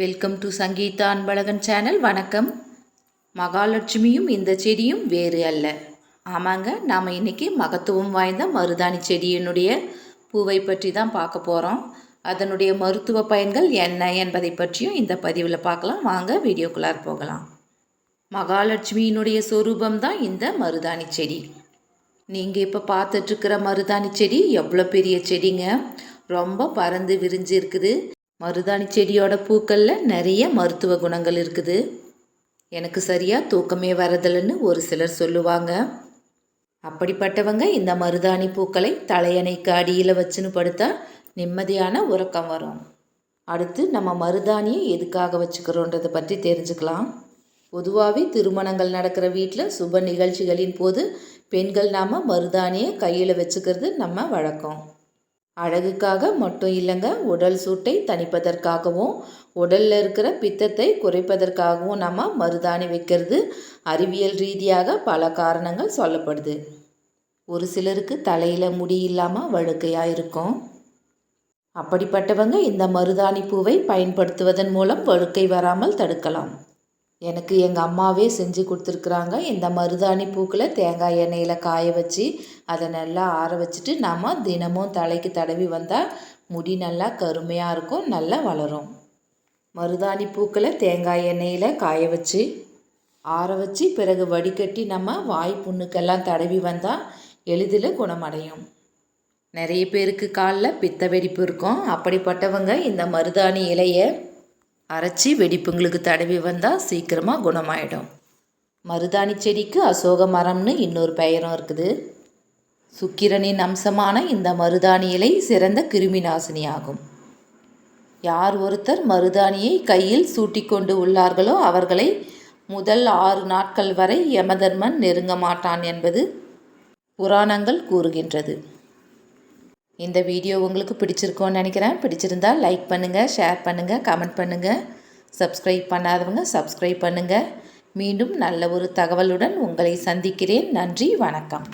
Welcome to Sangeetha Anbazhagan channel வணக்கம். மகாலட்சுமியும் இந்த செடியும் வேறு அல்ல. ஆமாங்க நாம் இன்றைக்கி மகத்துவம் வாய்ந்த மருதாணி செடியினுடைய பூவை பற்றி தான் பார்க்க போகிறோம் அதனுடைய மருத்துவ பயன்கள் என்ன என்பதை பற்றியும் இந்த பதிவில் பார்க்கலாம். வாங்க வீடியோக்குள்ளார் போகலாம். மகாலட்சுமியினுடைய சொரூபம் தான் இந்த மருதாணி செடி. நீங்கள் இப்போ பார்த்துட்ருக்கிற மருதாணி செடி எவ்வளோ பெரிய செடிங்க? ரொம்ப பறந்து விரிஞ்சு இருக்குது மருதாணி செடியோட பூக்களில் நிறைய மருத்துவ குணங்கள் இருக்குது. எனக்கு சரியாக தூக்கமே வரதில்லைன்னு ஒரு சிலர் சொல்லுவாங்க. அப்படிப்பட்டவங்க இந்த மருதாணி பூக்களை தலையணைக்கு அடியில் வச்சுன்னு படுத்தா நிம்மதியான உறக்கம் வரும். அடுத்து நம்ம மருதாணியை எதுக்காக வச்சுக்கிறோன்றதை பற்றி தெரிஞ்சுக்கலாம். பொதுவாகவே திருமணங்கள் நடக்கிற வீட்டில் சுப நிகழ்ச்சிகளின் போது பெண்கள் நாம் மருதாணியை கையில் வச்சுக்கிறது நம்ம வழக்கம். அழகுக்காக மட்டும் இல்லைங்க உடல் சூட்டை தணிப்பதற்காகவும் உடலில் இருக்கிற பித்தத்தை குறைப்பதற்காகவும் நம்ம மருதாணி வைக்கிறது அறிவியல் ரீதியாக பல காரணங்கள் சொல்லப்படுது. ஒரு சிலருக்கு தலையில் முடி இல்லாமல் வழுக்கையாக இருக்கும். அப்படிப்பட்டவங்க இந்த மருதாணி பூவை பயன்படுத்துவதன் மூலம் வழுக்கை வராமல் தடுக்கலாம். எனக்கு எங்கள் அம்மாவே செஞ்சு கொடுத்துருக்குறாங்க. இந்த மருதாணி பூக்களை தேங்காய் எண்ணெயில் காய வச்சு அதை நல்லா ஆற வச்சுட்டு நாம் தினமும் தலைக்கு தடவி வந்தால் முடி நல்லா கருமையாக இருக்கும் நல்லா வளரும். மருதாணி பூக்களை தேங்காய் எண்ணெயில் காய வச்சு ஆற வச்சு பிறகு வடிகட்டி நம்ம வாய் புண்ணுக்கெல்லாம் தடவி வந்தால் எளிதில் குணமடையும். நிறைய பேருக்கு காலில் பித்த வெடிப்பு இருக்கும். அப்படிப்பட்டவங்க இந்த மருதாணி இலையை அரைச்சி வெடிப்புங்களுக்கு தடவி வந்தால் சீக்கிரமாக குணமாயிடும். மருதாணி செடிக்கு அசோக மரம்னு இன்னொரு பெயரும் இருக்குது. சுக்கிரனின் அம்சமான இந்த மருதாணி இலை சிறந்த கிருமி நாசினி ஆகும் யார் ஒருத்தர் மருதாணியை கையில் சூட்டிக்கொண்டு உள்ளார்களோ அவர்களை முதல் ஆறு நாட்கள் வரை யமதர்மன் நெருங்க மாட்டான் என்பது புராணங்கள் கூறுகின்றது. இந்த வீடியோ உங்களுக்கு பிடிச்சிருக்கோன்னு நினைக்கிறேன். பிடிச்சிருந்தால் லைக் பண்ணுங்கள் ஷேர் பண்ணுங்கள் கமெண்ட் பண்ணுங்கள் சப்ஸ்கிரைப் பண்ணாதவங்க சப்ஸ்கிரைப் பண்ணுங்கள் மீண்டும் நல்ல ஒரு தகவலுடன் உங்களை சந்திக்கிறேன். நன்றி வணக்கம்.